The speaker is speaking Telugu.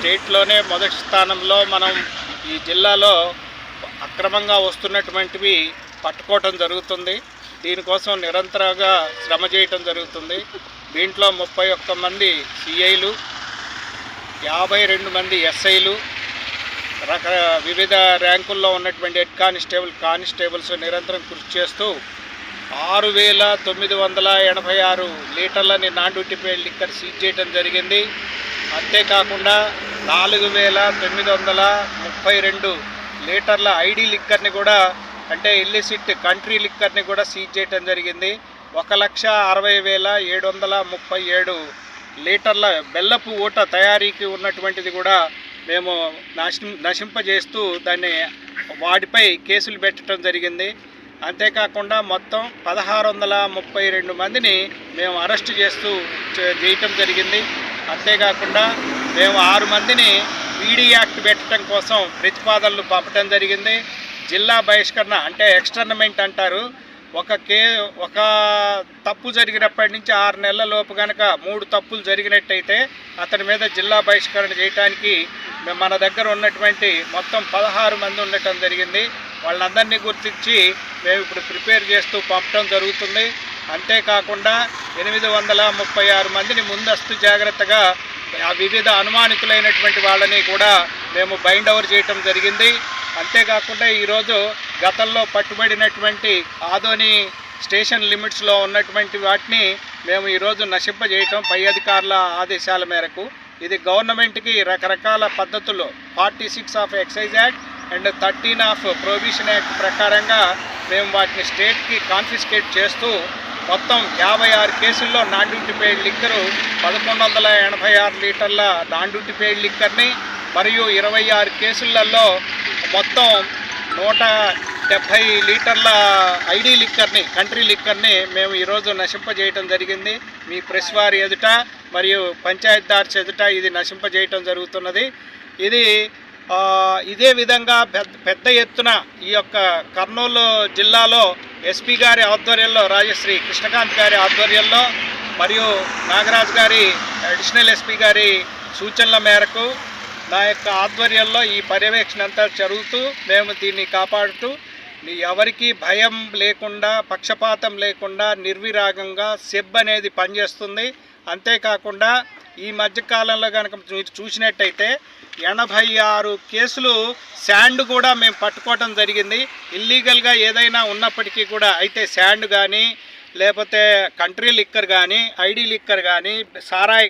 స్టేట్లోనే మొదటి స్థానంలో మనం ఈ జిల్లాలో అక్రమంగా వస్తున్నటువంటివి పట్టుకోవటం జరుగుతుంది. దీనికోసం నిరంతరంగా శ్రమ చేయటం జరుగుతుంది. దీంట్లో ముప్పై ఒక్క మంది సిఐలు యాభై రెండు మంది ఎస్ఐలు రక వివిధ ర్యాంకుల్లో ఉన్నటువంటి హెడ్ కానిస్టేబుల్ కానిస్టేబుల్స్ నిరంతరం కృషి చేస్తూ ఆరు వేల తొమ్మిది వందల ఎనభై ఆరు లీటర్లని non duty paid liquor seize చేయడం జరిగింది. అంతేకాకుండా నాలుగు వేల తొమ్మిది వందల ముప్పై రెండు లీటర్ల ఐడి లిక్కర్ని కూడా అంటే ఇల్లిసిట్ కంట్రీ లిక్కర్ని కూడా సీజ్ చేయటం జరిగింది. ఒక లక్ష అరవై వేల ఏడు వందల ముప్పై ఏడు లీటర్ల బెల్లపు ఊట తయారీకి ఉన్నటువంటిది కూడా మేము నశి నశింపజేస్తూ దాన్ని వాటిపై కేసులు పెట్టడం జరిగింది. అంతేకాకుండా మొత్తం పదహారు వందల ముప్పై రెండు మందిని మేము అరెస్ట్ చేస్తూ చే- చేయటం జరిగింది. అంతేకాకుండా మేము ఆరు మందిని పీడీ యాక్ట్ పెట్టడం కోసం ప్రతిపాదనలు పంపడం జరిగింది. జిల్లా బహిష్కరణ అంటే ఎక్స్టర్నమెంట్ అంటారు. ఒక కే ఒక తప్పు జరిగినప్పటి నుంచి ఆరు నెలల లోపు కనుక మూడు తప్పులు జరిగినట్టయితే అతని మీద జిల్లా బహిష్కరణ చేయడానికి మన దగ్గర ఉన్నటువంటి మొత్తం పదహారు మంది ఉండటం జరిగింది. వాళ్ళందరినీ గుర్తించి మేము ఇప్పుడు ప్రిపేర్ చేస్తూ పంపడం జరుగుతుంది. అంతేకాకుండా ఎనిమిది వందల ముప్పై ఆరు మందిని ముందస్తు జాగ్రత్తగా ఆ వివిధ అనుమానితులైనటువంటి వాళ్ళని కూడా మేము బైండ్ ఓవర్ చేయటం జరిగింది. అంతేకాకుండా ఈరోజు గతంలో పట్టుబడినటువంటి ఆదోని స్టేషన్ లిమిట్స్లో ఉన్నటువంటి వాటిని మేము ఈరోజు నశింపజేయటం పై అధికారుల ఆదేశాల మేరకు. ఇది గవర్నమెంట్కి రకరకాల పద్ధతుల్లో forty six of excise act and thirteen of prohibition act ప్రకారంగా మేము వాటిని స్టేట్కి కాన్ఫిస్కేట్ చేస్తూ మొత్తం యాభై ఆరు కేసుల్లో నాన్ డ్యూటీ పెయిడ్ లిక్కరు పదకొండు వందల ఎనభై ఆరు లీటర్ల నాన్ డ్యూటీ పెయిడ్ లిక్కర్ని మరియు ఇరవై ఆరు కేసులలో మొత్తం నూట డెబ్భై లీటర్ల ఐడి లిక్కర్ని కంట్రీ లిక్కర్ని మేము ఈరోజు నశింపజేయటం జరిగింది. మీ ప్రెస్ వారి ఎదుట మరియు పంచాయత్ దార్స్ ఎదుట ఇది నశింపజేయటం జరుగుతున్నది. ఇది ఇదే విధంగా పెద్ద పెద్ద ఎత్తున ఈ యొక్క కర్నూలు జిల్లాలో ఎస్పీ గారి ఆధ్వర్యంలో రాజశ్రీ కృష్ణకాంత్ గారి ఆధ్వర్యంలో మరియు నాగరాజ్ గారి అడిషనల్ ఎస్పీ గారి సూచనల మేరకు నా యొక్క ఆధ్వర్యంలో ఈ పర్యవేక్షణ అంతా జరుగుతూ మేము దీన్ని కాపాడుతూ ఎవరికి భయం లేకుండా పక్షపాతం లేకుండా నిర్విరాగంగా సెబ్ అనేది పనిచేస్తుంది. అంతేకాకుండా ఈ మధ్యకాలంలో కనుక మీరు చూసినట్టయితే ఎనభై ఆరు కేసులు శాండ్ కూడా మేము పట్టుకోవటం జరిగింది. ఇల్లీగల్గా ఏదైనా ఉన్నప్పటికీ కూడా అయితే శాండ్ కానీ లేకపోతే కంట్రీ లిక్కర్ కానీ ఐడి లిక్కర్ కానీ సారాయి